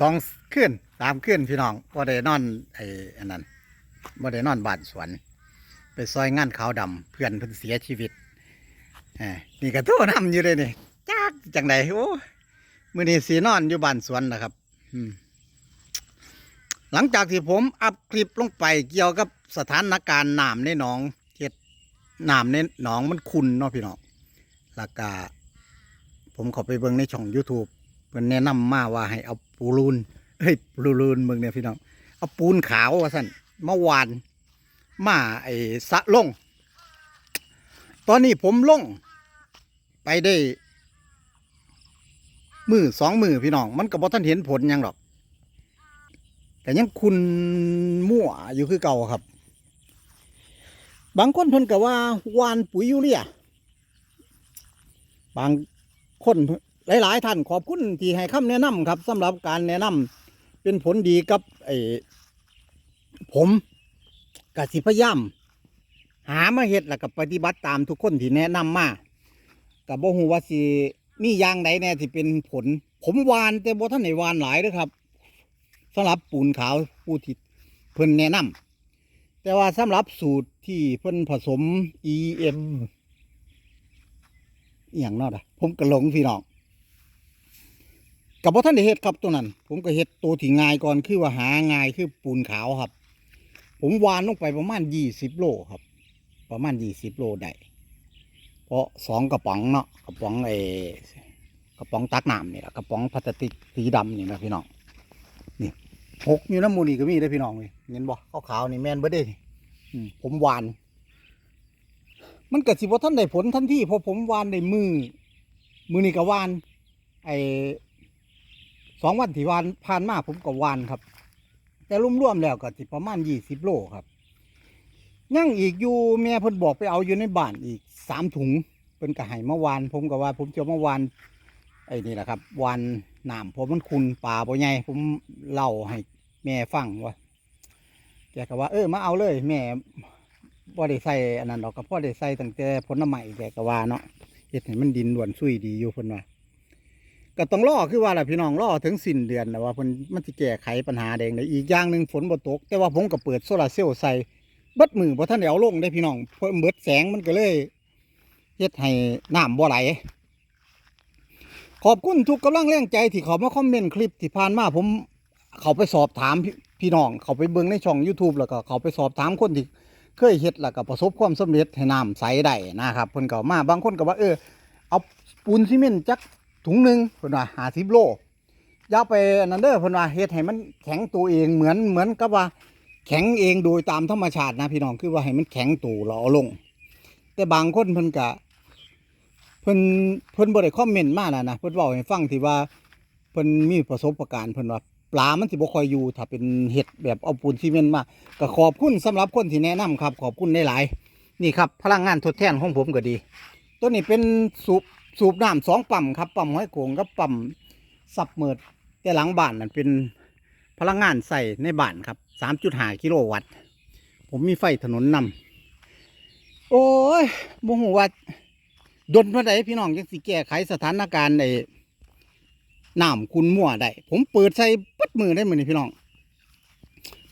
สองคืนสามคืนพี่น้องบ่ได้นอนไอ้อันนั้นบ่ได้นอนบ้านสวน ไปซอยงานขาวดำเพื่อนเพิ่นเสียชีวิตอนี่ก็โทรนำอยู่เลยนี่จักจังไดโอ้มื้อนี้สีนอนอยู่บ้านสวนนะครับหลังจากที่ผมอัพคลิปลงไปเกี่ยวกับสถานการณ์น้ำในหนองเฮ็ดน้ำในหนองมันขุ่นเนาะพี่น้องแล้วก็ผมข้าไปเบิ่งในช่อง YouTube เพิ่นแนะนำมาว่าให้เอา ปูรูนเฮ้ยปูรูนเบิ่งเนี่ยพี่น้องเอาปูนขาวว่าสั่นเมื่อวานมาไอ้สะลง ตอนนี้ผมลง ไปได้มือสองมือพี่น้อง มันก็บ่ท่านเห็นผลยังหรอก แต่ยังคุณมั่วอยู่คือเก่าครับ บางคนเพิ่นก็ว่าวานปุ๋ยยูเรียบางคน หลาย ๆ ท่านขอบคุณที่ให้คำแนะนำครับสำหรับการแนะนำเป็นผลดีกับไอ้ผมกสิพยายามหามาเฮ็ดแล้วก็ปฏิบัติตามทุกคนที่แนะนำมากับบ่ฮู้ว่าสิมีอย่างใดแน่ที่เป็นผล ผมวานแต่บ่ทันได้วานหลายเด้อครับสำหรับปูนขาวผู้ที่เพิ่นแนะนำแต่ว่าสำหรับสูตรที่เพิ่นผสม EM อย่างนอดอะผมก็หลงพี่น้อง กับว่าท่านได้เฮ็ดครับตัวนั้น ผมก็เฮ็ดตัวที่ง่ายก่อนคือว่าหาง่ายคือปูนขาวครับ ผมวานลงไปประมาณยี่สิบโลครับ ประมาณยี่สิบโลได้เพราะสองกระป๋องเนาะกระป๋องไอกระป๋องตักน้ำนี่แหละกระป๋องพลาสติกสีดำนี่นะพี่น้องนี่หกอยู่น้ำมูนี่ก็มีได้พี่น้องเลยเห็นบ่ขาวๆนี่แม่นเบ่ได้ผมวาน มันเกิดสิบ่ท่านได้ผลทันทีเพราะผมวานในมือมือนี่ก็วาน ไอ สองวันที่วานผ่านมาผมก็วานครับ แต่รวมๆแล้วก็สิประมาณยี่สิบโลครับยังอีกอยู่แม่เพิ่นบอกไปเอาอยู่ในบ้านอีกสามถุงเพิ่นก็ให้มาวาน ผมก็ว่า ผมเจะมาวานไอ้นี่แหละครับวานน้ำเพราะมันคุณป่าบ่ใหญ่ผมเล่าให้แม่ฟังว่าแกก็ว่า เออมาเอาเลย แม่พ่ได้ใส่อันนั้นดอกก็พ่อได้ใส่ตั้งแต่ผลไม้แกก็ว่าเนาะเฮ็ดให้มันดินด่วนซุยดีอยู่เพิ่นว่า ก็ต้องรอคือว่าล่ะพี่น้องรอถึงสิ้นเดือนแล้วว่าเพิ่นมันสิแก้ไขปัญหาแดงได้อีกอย่างหนึ่งฝนบ่ตก แต่ว่าผมก็เปิดโซลาร์เซลล์ใส่เบิดมือบ่ทันได้เอาลงได้พี่น้องเพิ่นเบิดแสงมันก็เลยเฮ็ดให้น้ำบ่ไหลขอบคุณทุกกำลังแรงใจที่เขามาคอมเมนต์คลิปที่ผ่านมาผมเขาไปสอบถามพี่พี่น้อง เขาไปเบิ่งในช่อง YouTube แล้วก็เขาไปสอบถามคนที่เคยเฮ็ดแล้วก็ประสบความสำเร็จให้น้ำใสได้นะครับเพิ่นก็มาบางคนก็ว่าเออเอาปูนซีเมนต์จัก ถุงหนึ่งเพิ่นว่าหาสิบโลอย่าไปอันนั้นเด้อเพิ่นว่าเฮ็ดให้มันแข็งตัวเองเหมือนเหมือนกับว่า แข็งเองโดยตามธรรมชาตินะพี่น้องคือว่าให้มันแข็งตัวเราเอาลง แต่บางคนเพิ่นก็เพิ่นเพิ่นบ่ได้คอมเมนต์มานะนะเพิ่นเว้าให้ฟังที่ว่าเพิ่นมีประสบการณ์เพิ่นว่าปลา มันสิบ่ค่อยอยู่ถ้าเป็นเห็ดแบบเอาปูนซีเมนต์มาก็ขอบคุณสำหรับคนที่แนะนำครับ ขอบคุณได้หลาย นี่ครับ พลังงานทดแทนของผมก็ดี ตัวนี้เป็นสูบ สูบน้ำสองปั๊มครับปั๊มห้อยโขงกับปั๊มสับเมิดแต่หลังบ้านนั่นเป็นพลังงานใส่ในบ้านครับสามจุดห้ากิโลวัตต์ ผมมีไฟถนนนำโอ้ยโมโหว่าดนมาได้พี่น้องยังสิแก้ไขสถานการณ์ในน้ำคุณมั่วได้ผมเปิดใส่ปัดมือได้เหมือนพี่น้อง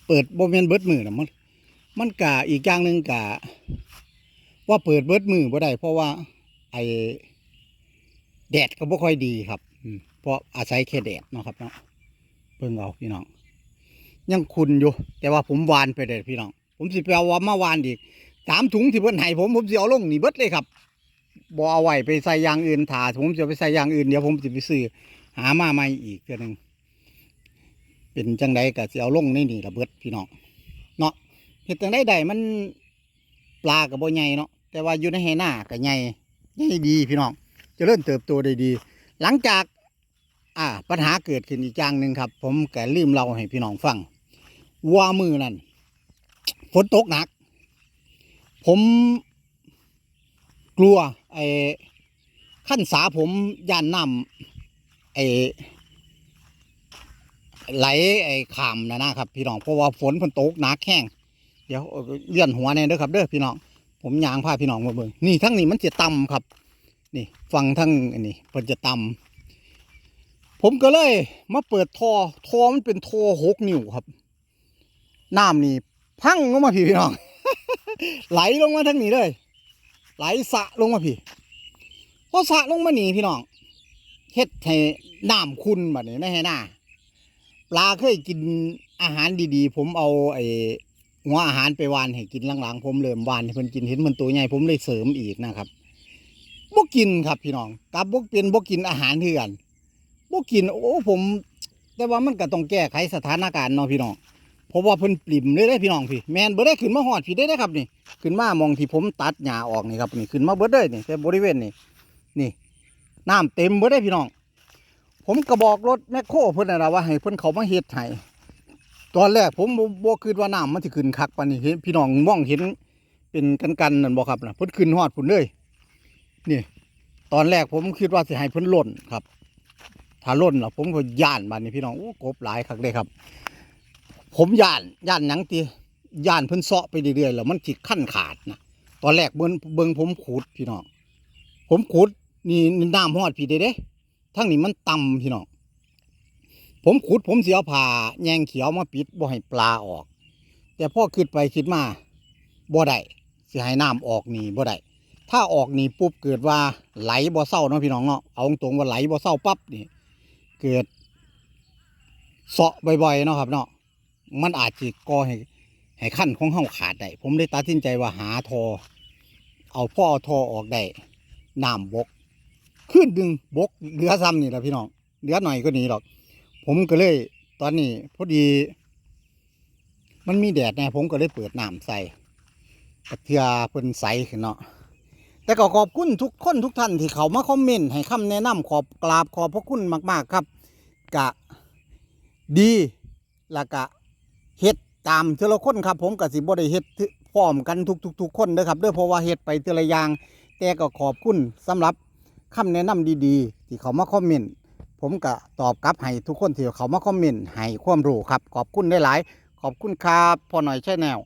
เปิดบ่แมนเบิดมือนะมัน มันกะอีกอย่างหนึ่งกะว่าเปิดเบิดมือบ่ได้เพราะว่าไอ แดดก็บ่ค่อยดีครับอืมเพราะอาศัยแค่แดดเนาะครับเนาะเพิ่งเอาพี่น้อง ยังคุณอยู่ แต่ว่าผมวานไปเลยพี่น้อง ผมสิไปเอาว่ามาวานอีกสามถุงที่เพิ่นให้ผมผมสิเอาลงนี่เบิดเลยครับบ่เอาไว้ไปใส่อย่างอื่นถ่าผมจะไปใส่อย่างอื่นเดี๋ยวผมจะไปซื้อหามาใหม่อีกเทื่อหนึงเป็นจังไดก็สิเอาลงในนี่ระเบิดพี่น้องเนาะเห็ดจังไดใดมันปลากับบ่ใหญ่เนาะแต่ว่าอยู่ในไหหน้าก็ใหญ่ใหญ่ดีพี่น้องเจะเริ่มเติบโตได้ดี หลังจากอ่าปัญหาเกิดขึ้นอีกอย่างหนึ่งครับ ผมแกลืมเล่าให้พี่น้องฟังว่ามือนั่นฝนตกหนัก ผมกลัวไอ้ขั้นสาผมย่านน้ำไอ้ไหลไอ้ขามนะนะครับ พี่น้องเพราะว่าฝนมันตกหนักแห้งเดี๋ยวเลื่อนหัวเนี่ยเด้อครับเด้อพี่น้องผมยางพาพี่น้องมาเบิ่งนี่ทั้งนี้มันจะต่ำครับ นี่ฟังทั้งอันนี้มันจะต่ำผมก็เลยมาเปิดทอทอมันเป็นทอหกนิ้วครับ น้ำนี่พังลงมาพี่พี่น้อง ไหลลงมาทั้งนี้เลย ไหลสะลงมาพี่พอสะลงมาหนีพี่น้องเฮ็ดให้น้ำคุณแบบนี้ไม่ให้หน้าปลาเคยกินอาหารดีๆ ผมเอาไอ้หัวอาหารไปวานให้กินหลังๆ ผมเริ่มวานให้เพิ่นกินเห็นมันตัวใหญ่ผมเลยเสริมอีกนะครับ บ่กินครับพี่น้องกับบ่เป็นบ่กินอาหารเถื่อนบ่กินโอ้ผม แต่ว่ามันก็ต้องแก้ไขสถานการณ์เนาะพี่น้องเพราะว่าเพิ่นปริ่มเลยได้พี่น้องพี่แมนเบ่ได้ขึ้นมาหอดพี่ได้ได้ครับนี่ขึ้นมามองที่ผมตัดหญ้าออกนี่ครับนี่ขึ้นมาเบิดเลยนี่แต่บริเวณนี่นี่น้ำเต็มเบิดได้พี่น้อง ผมก็บอกรถแมคโครเพิ่นนะนะว่าให้เพิ่นเขามาเฮ็ดให้ตอนแรกผมบ่บ่คิดว่าน้ำมันสิขึ้นคักปานนี้เห็นพี่น้องมองเห็นเป็นกันๆนั่นบ่ครับนะเพิ่นขึ้นฮอดพุ่นเลย นี่ ตอนแรกผมคิดว่าสิให้เพิ่นล่นครับ ถ้าล่นล่ะผมก็ย่านบานี้พี่น้องโอ้กบหลายคักเลยครับ ผมย่านย่านหยังติย่านเพิ่นเซาะไปเรื่อยๆแล้วมันสิขั้นขาดนะตอนแรกเบิ่งเบิ่งผมขุดพี่น้องผมขุดนี่น้ำฮอดพี่เด้เด้ทั้งนี้มันต่ำพี่น้องผมขุดผมเสียผ่าแยงเขียวมาปิดบ่ให้ปลาออก แต่พ่อคิดไปคิดมาบ่ได้สิให้น้ำออกนี่บ่ได้ ถ้าออกนี่ปุ๊บเกิดว่าไหลบ่อเศร้าเนาะพี่น้องเนาะเอาตรงว่าไหลบ่อเศร้าปั๊บนี่ เกิดเสาะบ่อยๆเนาะครับเนาะมันอาจจะก่อให้ให้ขั้นของเฮาขาดได้ผมเลยตัดสินใจว่าหาทอ เอาพ่อเอาทอออกได้น้ำบกขึ้นดึงบกเหลือซ้ำนี่แหละพี่น้องเหลือหน่อยก็หนีหรอก ผมก็เลย ตอนนี้พอดี มันมีแดดน่ผมก็เลยเปิดน้ำใส่กระเทือเพิ่นใสขึ้นเนาะ แต่ก็ขอบคุณทุกคนทุกท่านที่เขามาคอมเมนต์ให้คำแนะนำขอบกราบขอบพระคุณมาก ๆ ครับ กะดีแล้วก็เฮ็ดตามเทอละคนครับ ผมก็สิบ่ได้เฮ็ดพร้อมกันทุกๆๆคนเด้อครับเด้อเพราะว่าเฮ็ดไปเทอละอย่าง แต่ก็ขอบคุณสำหรับคำแนะนำดีๆ ที่เขามาคอมเมนต์ผมก็ตอบกลับให้ทุกคนที่เขามาคอมเมนต์ให้ความรู้ครับ ขอบคุณได้หลาย ขอบคุณครับพอหน่อยใช่แนว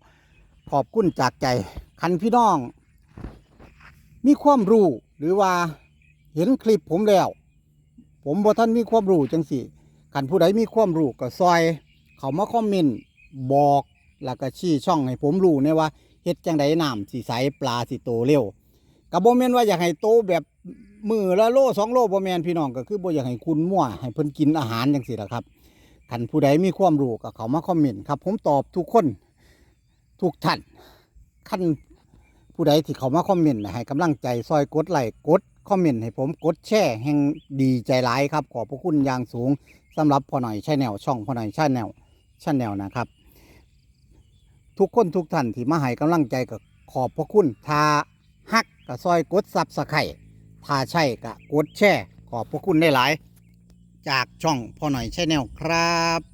ขอบคุณจากใจคันพี่น้อง มีความรู้หรือว่าเห็นคลิปผมแล้ว ผมบ่ท่านมีความรู้จังสิคันผู้ใดมีความรู้ก็ซอย เขามาคอมเมนต์บอกแล้วก็ชี้ช่องให้ผมรู้เนี่ยว่าเฮ็ดจังไดน้ำสิใสปลาสิโตเร็วก็บ่แม่นว่าอยากให้โตแบบมือละโลสองโลโบ่แมนพี่น้องก็คือโบอยากให้คุณมั่วให้เพิ่นกินอาหารจังซี่ล่ะครับคันผู้ใดมีความรู้ก็เขามาคอมเมนต์ครับ ผมตอบทุกคนทุกท่านคัน ผู้ใดที่เข้ามาคอมเมนต์ให้กำลังใจซอยกดไลค์กดคอมเมนต์ให้ผมกดแชร์แห่งดีใจหลายครับ ขอบพระคุณอย่างสูงสำหรับพ่อหน่อยชาแนลช่องพ่อหน่อยชาแนลชาแนลนะครับ ทุกคนทุกท่านที่มาให้กำลังใจก็ขอบพระคุณทาฮักก็ซอยกดซับสไครต์ถ้าใช่ก็กดแชร์ขอบพระคุณได้หลาย จากช่องพ่อหน่อยชแนลครับ